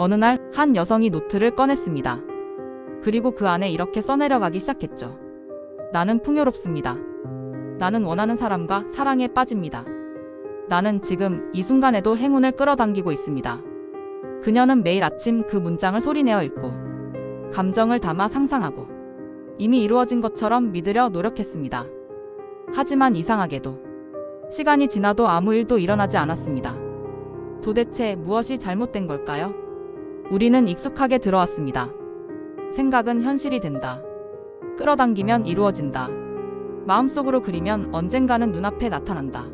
어느 날 한 여성이 노트를 꺼냈습니다. 그리고 그 안에 이렇게 써내려가기 시작했죠. 나는 풍요롭습니다. 나는 원하는 사람과 사랑에 빠집니다. 나는 지금 이 순간에도 행운을 끌어당기고 있습니다. 그녀는 매일 아침 그 문장을 소리내어 읽고 감정을 담아 상상하고 이미 이루어진 것처럼 믿으려 노력했습니다. 하지만 이상하게도 시간이 지나도 아무 일도 일어나지 않았습니다. 도대체 무엇이 잘못된 걸까요? 우리는 익숙하게 들어왔습니다. 생각은 현실이 된다. 끌어당기면 이루어진다. 마음속으로 그리면 언젠가는 눈앞에 나타난다.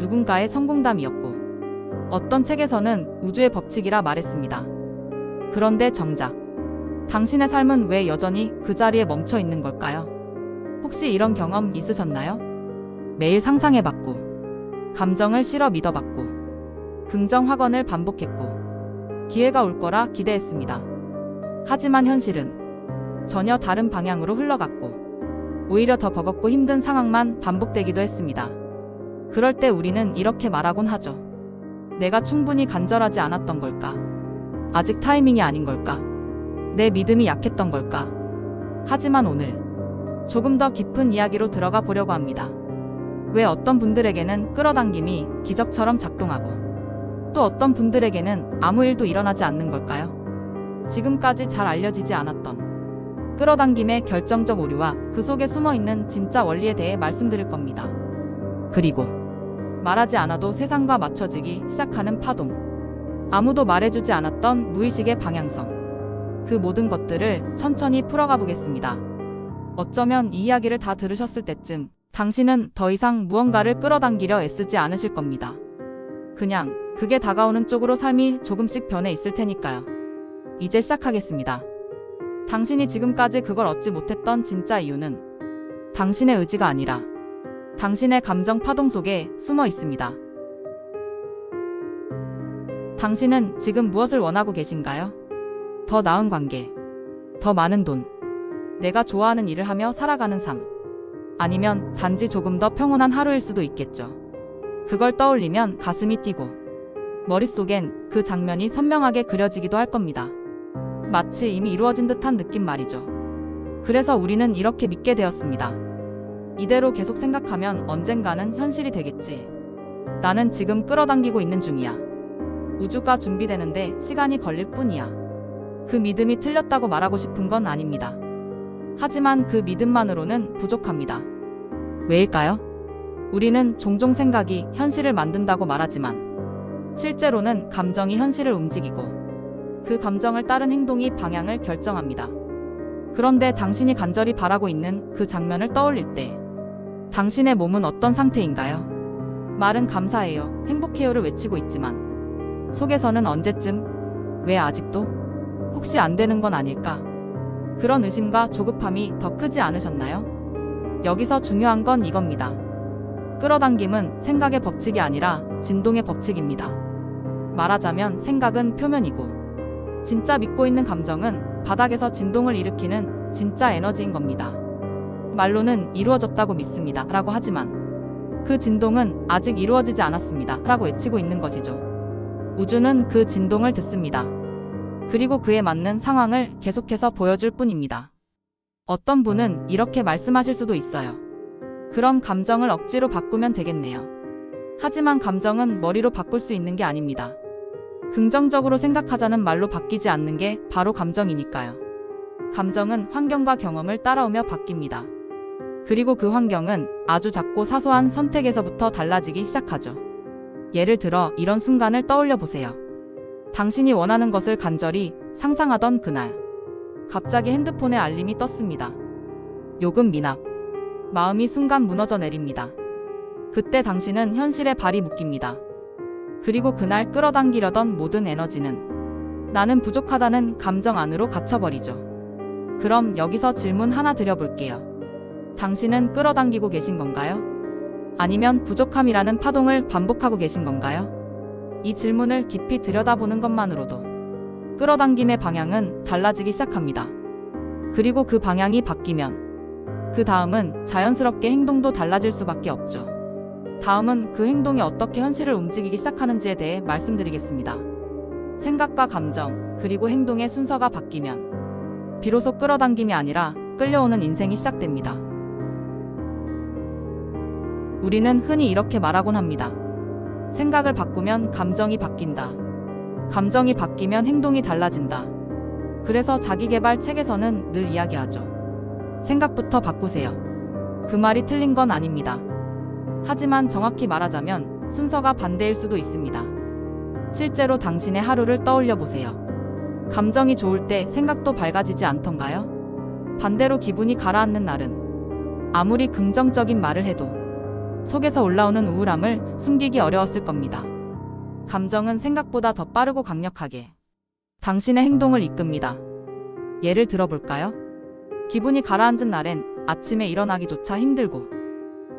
누군가의 성공담이었고, 어떤 책에서는 우주의 법칙이라 말했습니다. 그런데 정작, 당신의 삶은 왜 여전히 그 자리에 멈춰 있는 걸까요? 혹시 이런 경험 있으셨나요? 매일 상상해봤고, 감정을 실어 믿어봤고, 긍정 확언을 반복했고, 기회가 올 거라 기대했습니다. 하지만 현실은 전혀 다른 방향으로 흘러갔고, 오히려 더 버겁고 힘든 상황만 반복되기도 했습니다. 그럴 때 우리는 이렇게 말하곤 하죠. 내가 충분히 간절하지 않았던 걸까? 아직 타이밍이 아닌 걸까? 내 믿음이 약했던 걸까? 하지만 오늘 조금 더 깊은 이야기로 들어가 보려고 합니다. 왜 어떤 분들에게는 끌어당김이 기적처럼 작동하고 또 어떤 분들에게는 아무 일도 일어나지 않는 걸까요? 지금까지 잘 알려지지 않았던 끌어당김의 결정적 오류와 그 속에 숨어 있는 진짜 원리에 대해 말씀드릴 겁니다. 그리고 말하지 않아도 세상과 맞춰지기 시작하는 파동. 아무도 말해주지 않았던 무의식의 방향성. 그 모든 것들을 천천히 풀어가 보겠습니다. 어쩌면 이 이야기를 다 들으셨을 때쯤 당신은 더 이상 무언가를 끌어당기려 애쓰지 않으실 겁니다. 그냥 그게 다가오는 쪽으로 삶이 조금씩 변해 있을 테니까요. 이제 시작하겠습니다. 당신이 지금까지 그걸 얻지 못했던 진짜 이유는 당신의 의지가 아니라 당신의 감정 파동 속에 숨어 있습니다. 당신은 지금 무엇을 원하고 계신가요? 더 나은 관계, 더 많은 돈, 내가 좋아하는 일을 하며 살아가는 삶, 아니면 단지 조금 더 평온한 하루일 수도 있겠죠. 그걸 떠올리면 가슴이 뛰고, 머릿속엔 그 장면이 선명하게 그려지기도 할 겁니다. 마치 이미 이루어진 듯한 느낌 말이죠. 그래서 우리는 이렇게 믿게 되었습니다. 이대로 계속 생각하면 언젠가는 현실이 되겠지. 나는 지금 끌어당기고 있는 중이야. 우주가 준비되는데 시간이 걸릴 뿐이야. 그 믿음이 틀렸다고 말하고 싶은 건 아닙니다. 하지만 그 믿음만으로는 부족합니다. 왜일까요? 우리는 종종 생각이 현실을 만든다고 말하지만 실제로는 감정이 현실을 움직이고 그 감정을 따른 행동이 방향을 결정합니다. 그런데 당신이 간절히 바라고 있는 그 장면을 떠올릴 때 당신의 몸은 어떤 상태인가요? 말은 감사해요, 행복해요를 외치고 있지만 속에서는 언제쯤, 왜 아직도, 혹시 안 되는 건 아닐까? 그런 의심과 조급함이 더 크지 않으셨나요? 여기서 중요한 건 이겁니다. 끌어당김은 생각의 법칙이 아니라 진동의 법칙입니다. 말하자면 생각은 표면이고 진짜 믿고 있는 감정은 바닥에서 진동을 일으키는 진짜 에너지인 겁니다. 말로는 이루어졌다고 믿습니다. 라고 하지만 그 진동은 아직 이루어지지 않았습니다. 라고 외치고 있는 것이죠. 우주는 그 진동을 듣습니다. 그리고 그에 맞는 상황을 계속해서 보여줄 뿐입니다. 어떤 분은 이렇게 말씀하실 수도 있어요. 그럼 감정을 억지로 바꾸면 되겠네요. 하지만 감정은 머리로 바꿀 수 있는 게 아닙니다. 긍정적으로 생각하자는 말로 바뀌지 않는 게 바로 감정이니까요. 감정은 환경과 경험을 따라오며 바뀝니다. 그리고 그 환경은 아주 작고 사소한 선택에서부터 달라지기 시작하죠. 예를 들어 이런 순간을 떠올려 보세요. 당신이 원하는 것을 간절히 상상하던 그날. 갑자기 핸드폰에 알림이 떴습니다. 요금 미납. 마음이 순간 무너져 내립니다. 그때 당신은 현실에 발이 묶입니다. 그리고 그날 끌어당기려던 모든 에너지는 나는 부족하다는 감정 안으로 갇혀버리죠. 그럼 여기서 질문 하나 드려볼게요. 당신은 끌어당기고 계신 건가요? 아니면 부족함이라는 파동을 반복하고 계신 건가요? 이 질문을 깊이 들여다보는 것만으로도 끌어당김의 방향은 달라지기 시작합니다. 그리고 그 방향이 바뀌면 그 다음은 자연스럽게 행동도 달라질 수밖에 없죠. 다음은 그 행동이 어떻게 현실을 움직이기 시작하는지에 대해 말씀드리겠습니다. 생각과 감정, 그리고 행동의 순서가 바뀌면 비로소 끌어당김이 아니라 끌려오는 인생이 시작됩니다. 우리는 흔히 이렇게 말하곤 합니다. 생각을 바꾸면 감정이 바뀐다. 감정이 바뀌면 행동이 달라진다. 그래서 자기개발 책에서는 늘 이야기하죠. 생각부터 바꾸세요. 그 말이 틀린 건 아닙니다. 하지만 정확히 말하자면 순서가 반대일 수도 있습니다. 실제로 당신의 하루를 떠올려 보세요. 감정이 좋을 때 생각도 밝아지지 않던가요? 반대로 기분이 가라앉는 날은 아무리 긍정적인 말을 해도 속에서 올라오는 우울함을 숨기기 어려웠을 겁니다. 감정은 생각보다 더 빠르고 강력하게 당신의 행동을 이끕니다. 예를 들어볼까요? 기분이 가라앉은 날엔 아침에 일어나기조차 힘들고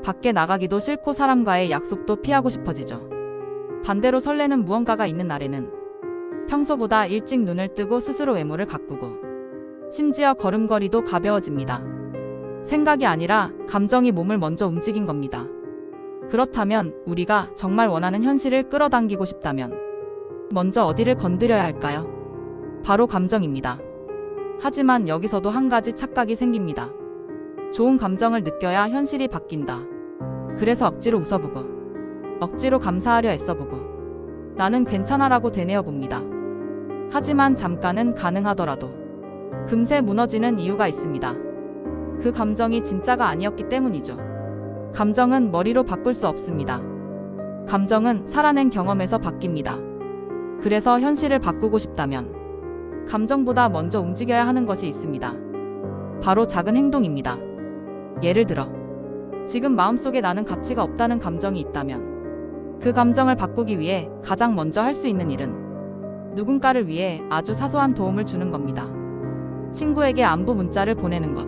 밖에 나가기도 싫고 사람과의 약속도 피하고 싶어지죠. 반대로 설레는 무언가가 있는 날에는 평소보다 일찍 눈을 뜨고 스스로 외모를 가꾸고 심지어 걸음걸이도 가벼워집니다. 생각이 아니라 감정이 몸을 먼저 움직인 겁니다. 그렇다면 우리가 정말 원하는 현실을 끌어당기고 싶다면 먼저 어디를 건드려야 할까요? 바로 감정입니다. 하지만 여기서도 한 가지 착각이 생깁니다. 좋은 감정을 느껴야 현실이 바뀐다. 그래서 억지로 웃어보고, 억지로 감사하려 애써보고, 나는 괜찮아라고 되뇌어 봅니다. 하지만 잠깐은 가능하더라도, 금세 무너지는 이유가 있습니다. 그 감정이 진짜가 아니었기 때문이죠. 감정은 머리로 바꿀 수 없습니다. 감정은 살아낸 경험에서 바뀝니다. 그래서 현실을 바꾸고 싶다면, 감정보다 먼저 움직여야 하는 것이 있습니다. 바로 작은 행동입니다. 예를 들어, 지금 마음속에 나는 가치가 없다는 감정이 있다면, 그 감정을 바꾸기 위해 가장 먼저 할 수 있는 일은 누군가를 위해 아주 사소한 도움을 주는 겁니다. 친구에게 안부 문자를 보내는 것,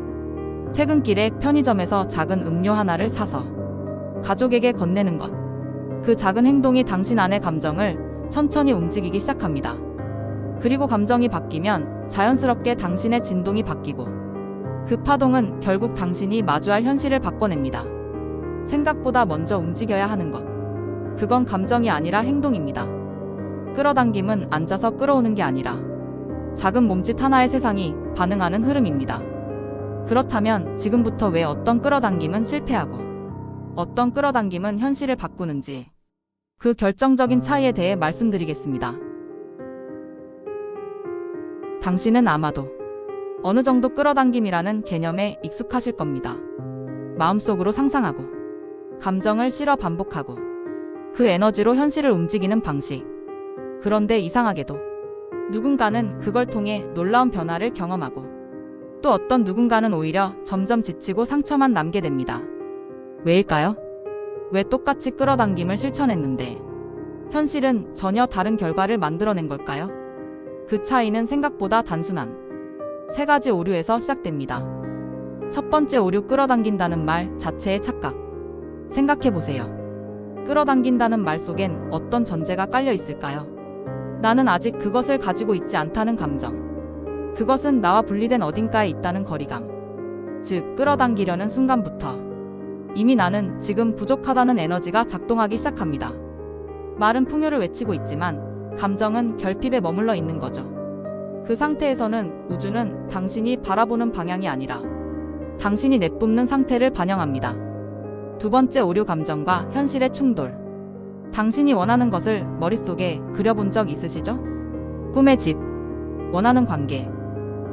퇴근길에 편의점에서 작은 음료 하나를 사서 가족에게 건네는 것, 그 작은 행동이 당신 안의 감정을 천천히 움직이기 시작합니다. 그리고 감정이 바뀌면 자연스럽게 당신의 진동이 바뀌고 그 파동은 결국 당신이 마주할 현실을 바꿔냅니다. 생각보다 먼저 움직여야 하는 것. 그건 감정이 아니라 행동입니다. 끌어당김은 앉아서 끌어오는 게 아니라 작은 몸짓 하나의 세상이 반응하는 흐름입니다. 그렇다면 지금부터 왜 어떤 끌어당김은 실패하고 어떤 끌어당김은 현실을 바꾸는지 그 결정적인 차이에 대해 말씀드리겠습니다. 당신은 아마도 어느 정도 끌어당김이라는 개념에 익숙하실 겁니다. 마음속으로 상상하고 감정을 실어 반복하고 그 에너지로 현실을 움직이는 방식. 그런데 이상하게도 누군가는 그걸 통해 놀라운 변화를 경험하고 또 어떤 누군가는 오히려 점점 지치고 상처만 남게 됩니다. 왜일까요? 왜 똑같이 끌어당김을 실천했는데 현실은 전혀 다른 결과를 만들어낸 걸까요? 그 차이는 생각보다 단순한 세 가지 오류에서 시작됩니다. 첫 번째 오류 끌어당긴다는 말 자체의 착각. 생각해 보세요. 끌어당긴다는 말 속엔 어떤 전제가 깔려 있을까요? 나는 아직 그것을 가지고 있지 않다는 감정. 그것은 나와 분리된 어딘가에 있다는 거리감. 즉, 끌어당기려는 순간부터 이미 나는 지금 부족하다는 에너지가 작동하기 시작합니다. 말은 풍요를 외치고 있지만 감정은 결핍에 머물러 있는 거죠. 그 상태에서는 우주는 당신이 바라보는 방향이 아니라 당신이 내뿜는 상태를 반영합니다. 두 번째 오류 감정과 현실의 충돌. 당신이 원하는 것을 머릿속에 그려본 적 있으시죠? 꿈의 집, 원하는 관계,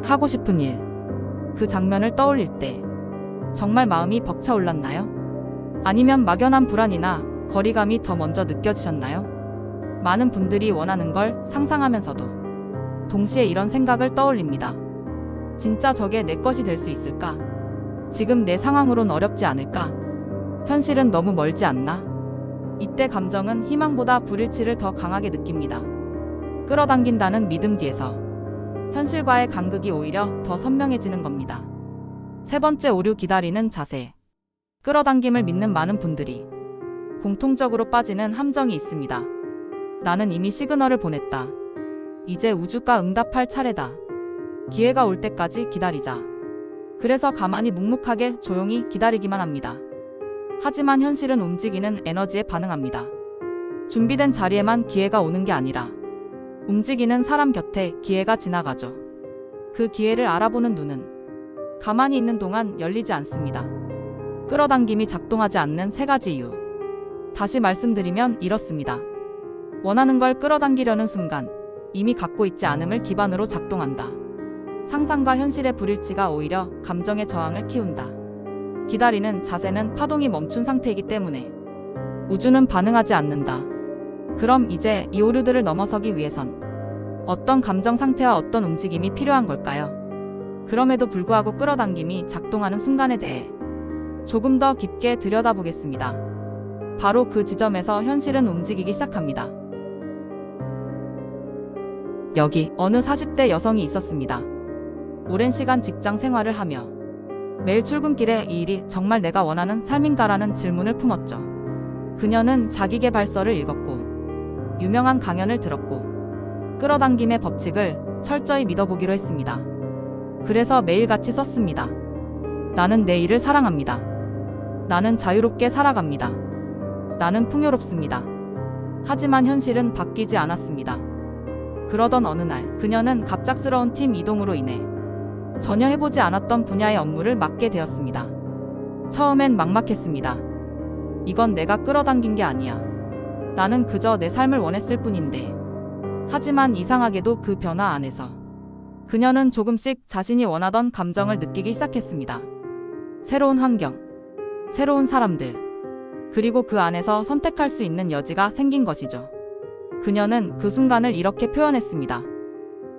하고 싶은 일. 그 장면을 떠올릴 때 정말 마음이 벅차올랐나요? 아니면 막연한 불안이나 거리감이 더 먼저 느껴지셨나요? 많은 분들이 원하는 걸 상상하면서도 동시에 이런 생각을 떠올립니다. 진짜 저게 내 것이 될 수 있을까? 지금 내 상황으론 어렵지 않을까? 현실은 너무 멀지 않나? 이때 감정은 희망보다 불일치를 더 강하게 느낍니다. 끌어당긴다는 믿음 뒤에서 현실과의 간극이 오히려 더 선명해지는 겁니다. 세 번째 오류 기다리는 자세. 끌어당김을 믿는 많은 분들이 공통적으로 빠지는 함정이 있습니다. 나는 이미 시그널을 보냈다. 이제 우주가 응답할 차례다. 기회가 올 때까지 기다리자. 그래서 가만히 묵묵하게 조용히 기다리기만 합니다. 하지만 현실은 움직이는 에너지에 반응합니다. 준비된 자리에만 기회가 오는 게 아니라 움직이는 사람 곁에 기회가 지나가죠. 그 기회를 알아보는 눈은 가만히 있는 동안 열리지 않습니다. 끌어당김이 작동하지 않는 세 가지 이유. 다시 말씀드리면 이렇습니다. 원하는 걸 끌어당기려는 순간 이미 갖고 있지 않음을 기반으로 작동한다. 상상과 현실의 불일치가 오히려 감정의 저항을 키운다. 기다리는 자세는 파동이 멈춘 상태이기 때문에 우주는 반응하지 않는다. 그럼 이제 이 오류들을 넘어서기 위해선 어떤 감정 상태와 어떤 움직임이 필요한 걸까요? 그럼에도 불구하고 끌어당김이 작동하는 순간에 대해 조금 더 깊게 들여다보겠습니다. 바로 그 지점에서 현실은 움직이기 시작합니다. 여기 어느 40대 여성이 있었습니다. 오랜 시간 직장 생활을 하며 매일 출근길에 이 일이 정말 내가 원하는 삶인가라는 질문을 품었죠. 그녀는 자기계발서를 읽었고 유명한 강연을 들었고 끌어당김의 법칙을 철저히 믿어보기로 했습니다. 그래서 매일같이 썼습니다. 나는 내 일을 사랑합니다. 나는 자유롭게 살아갑니다. 나는 풍요롭습니다. 하지만 현실은 바뀌지 않았습니다. 그러던 어느 날 그녀는 갑작스러운 팀 이동으로 인해 전혀 해보지 않았던 분야의 업무를 맡게 되었습니다. 처음엔 막막했습니다. 이건 내가 끌어당긴 게 아니야. 나는 그저 내 삶을 원했을 뿐인데. 하지만 이상하게도 그 변화 안에서 그녀는 조금씩 자신이 원하던 감정을 느끼기 시작했습니다. 새로운 환경, 새로운 사람들, 그리고 그 안에서 선택할 수 있는 여지가 생긴 것이죠. 그녀는 그 순간을 이렇게 표현했습니다.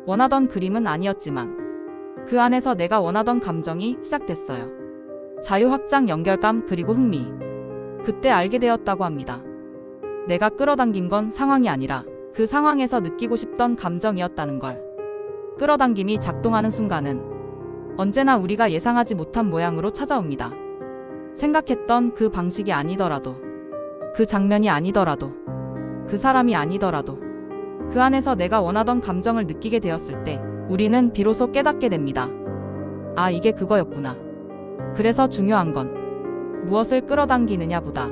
원하던 그림은 아니었지만 그 안에서 내가 원하던 감정이 시작됐어요. 자유 확장 연결감 그리고 흥미. 그때 알게 되었다고 합니다. 내가 끌어당긴 건 상황이 아니라 그 상황에서 느끼고 싶던 감정이었다는 걸. 끌어당김이 작동하는 순간은 언제나 우리가 예상하지 못한 모양으로 찾아옵니다. 생각했던 그 방식이 아니더라도, 그 장면이 아니더라도, 그 사람이 아니더라도, 그 안에서 내가 원하던 감정을 느끼게 되었을 때, 우리는 비로소 깨닫게 됩니다. 아, 이게 그거였구나. 그래서 중요한 건 무엇을 끌어당기느냐 보다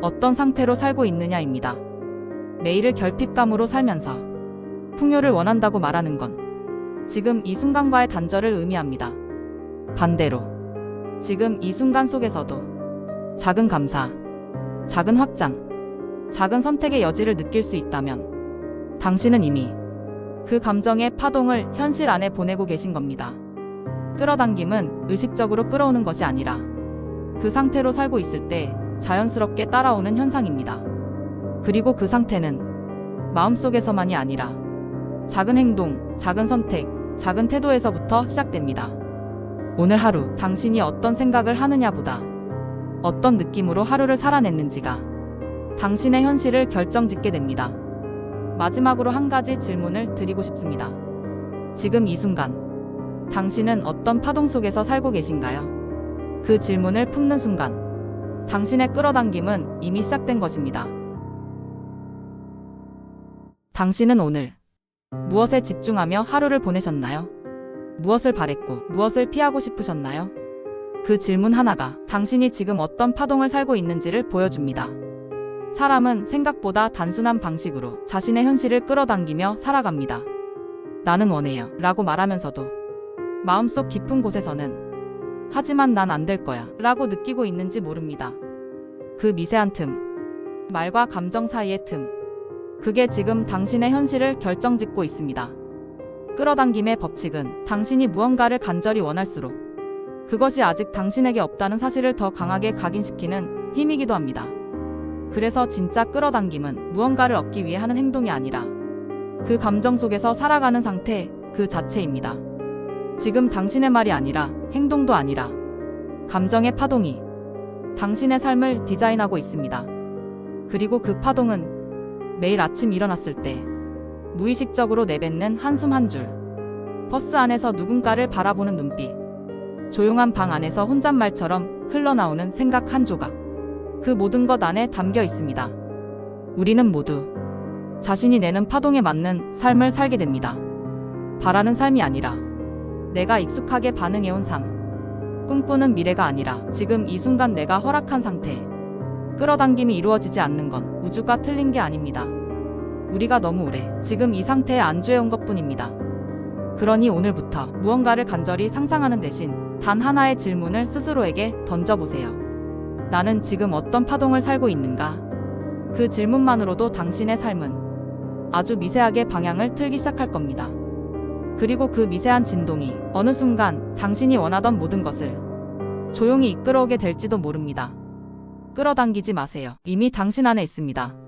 어떤 상태로 살고 있느냐입니다. 매일을 결핍감으로 살면서 풍요를 원한다고 말하는 건 지금 이 순간과의 단절을 의미합니다. 반대로 지금 이 순간 속에서도 작은 감사, 작은 확장, 작은 선택의 여지를 느낄 수 있다면 당신은 이미 그 감정의 파동을 현실 안에 보내고 계신 겁니다. 끌어당김은 의식적으로 끌어오는 것이 아니라 그 상태로 살고 있을 때 자연스럽게 따라오는 현상입니다. 그리고 그 상태는 마음속에서만이 아니라 작은 행동, 작은 선택, 작은 태도에서부터 시작됩니다. 오늘 하루 당신이 어떤 생각을 하느냐보다 어떤 느낌으로 하루를 살아냈는지가 당신의 현실을 결정짓게 됩니다. 마지막으로 한 가지 질문을 드리고 싶습니다. 지금 이 순간, 당신은 어떤 파동 속에서 살고 계신가요? 그 질문을 품는 순간, 당신의 끌어당김은 이미 시작된 것입니다. 당신은 오늘 무엇에 집중하며 하루를 보내셨나요? 무엇을 바랬고 무엇을 피하고 싶으셨나요? 그 질문 하나가 당신이 지금 어떤 파동을 살고 있는지를 보여줍니다. 사람은 생각보다 단순한 방식으로 자신의 현실을 끌어당기며 살아갑니다. 나는 원해요. 라고 말하면서도 마음속 깊은 곳에서는 하지만 난 안 될 거야. 라고 느끼고 있는지 모릅니다. 그 미세한 틈, 말과 감정 사이의 틈. 그게 지금 당신의 현실을 결정짓고 있습니다. 끌어당김의 법칙은 당신이 무언가를 간절히 원할수록 그것이 아직 당신에게 없다는 사실을 더 강하게 각인시키는 힘이기도 합니다. 그래서 진짜 끌어당김은 무언가를 얻기 위해 하는 행동이 아니라 그 감정 속에서 살아가는 상태 그 자체입니다. 지금 당신의 말이 아니라 행동도 아니라 감정의 파동이 당신의 삶을 디자인하고 있습니다. 그리고 그 파동은 매일 아침 일어났을 때 무의식적으로 내뱉는 한숨 한 줄, 버스 안에서 누군가를 바라보는 눈빛, 조용한 방 안에서 혼잣말처럼 흘러나오는 생각 한 조각. 그 모든 것 안에 담겨 있습니다. 우리는 모두 자신이 내는 파동에 맞는 삶을 살게 됩니다. 바라는 삶이 아니라 내가 익숙하게 반응해온 삶. 꿈꾸는 미래가 아니라 지금 이 순간 내가 허락한 상태. 끌어당김이 이루어지지 않는 건 우주가 틀린 게 아닙니다. 우리가 너무 오래 지금 이 상태에 안주해온 것 뿐입니다. 그러니 오늘부터 무언가를 간절히 상상하는 대신 단 하나의 질문을 스스로에게 던져보세요. 나는 지금 어떤 파동을 살고 있는가? 그 질문만으로도 당신의 삶은 아주 미세하게 방향을 틀기 시작할 겁니다. 그리고 그 미세한 진동이 어느 순간 당신이 원하던 모든 것을 조용히 이끌어오게 될지도 모릅니다. 끌어당기지 마세요. 이미 당신 안에 있습니다.